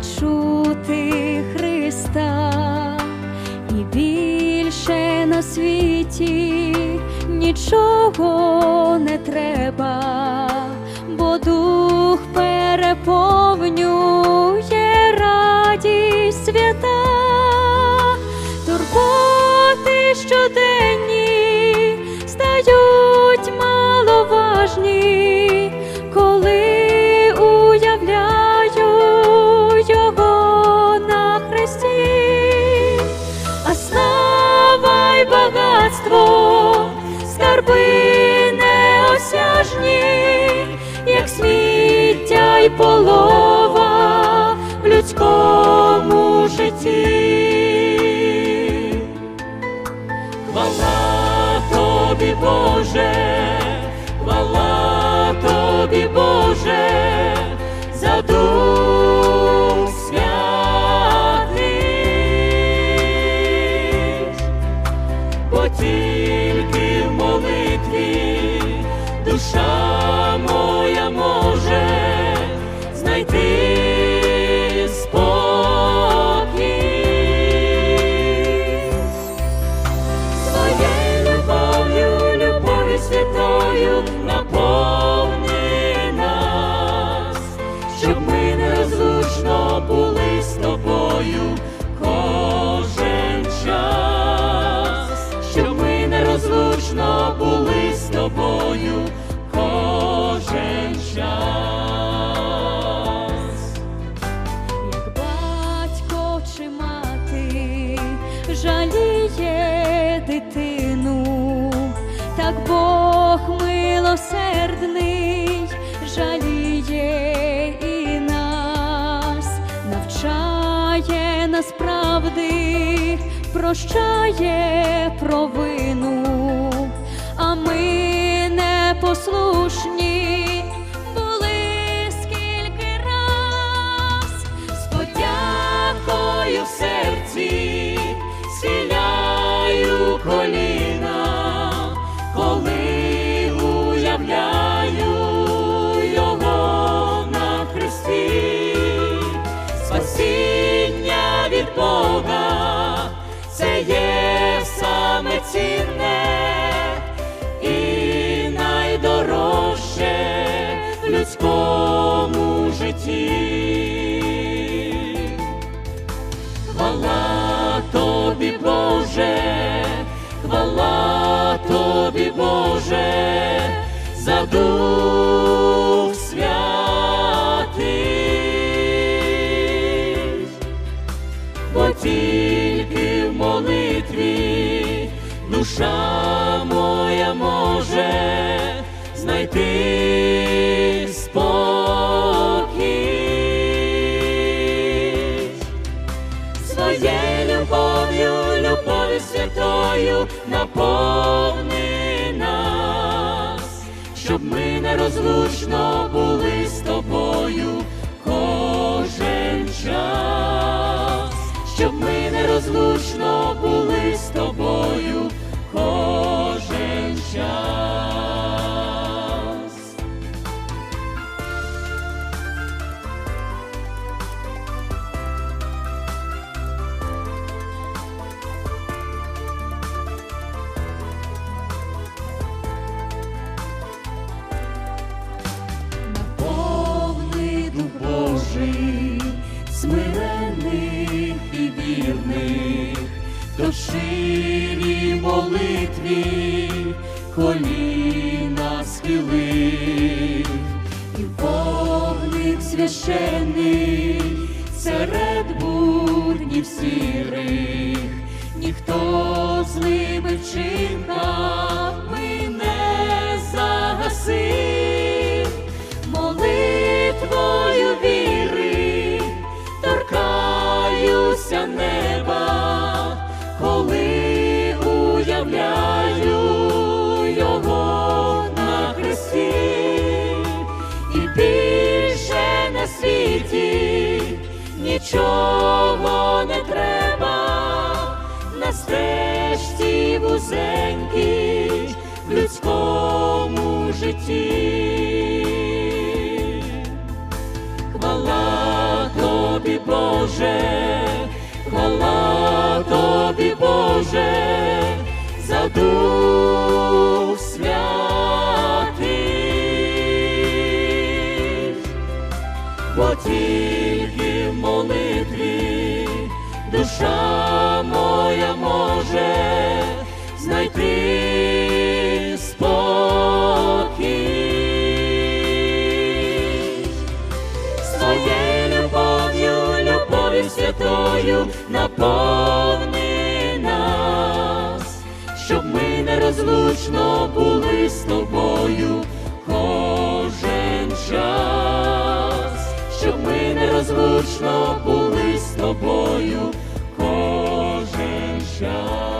відчути Христа, і більше на світі нічого не треба, бо дух переповнює радість свята, турботи щоденні стають маловажні, й полова в людському житті. Хвала тобі, Боже, хвала тобі, Боже, за дух святий, бо тільки в молитві душа знайти спокій. Своєю любов'ю, любов'ю святою наповни нас, щоб ми нерозлучно були з тобою кожен час, щоб ми нерозлучно були з тобою кожен час. Жаліє дитину, так Бог милосердний жаліє і нас, навчає нас правди, прощає провину, а ми непослушні людському житті. Хвала тобі, Боже, хвала тобі, Боже, за дух святий, бо тільки в молитві душа моя може знайти святою наповни нас, щоб ми нерозлучно були щирій молитві коліна схилив, і вогник священний серед буднів сірих, ніхто злими вчинками світі нічого не треба, на стежці вузенькій в людському житті. Святою наповни нас, щоб ми нерозлучно були з тобою кожен час, щоб ми нерозлучно були з тобою кожен час.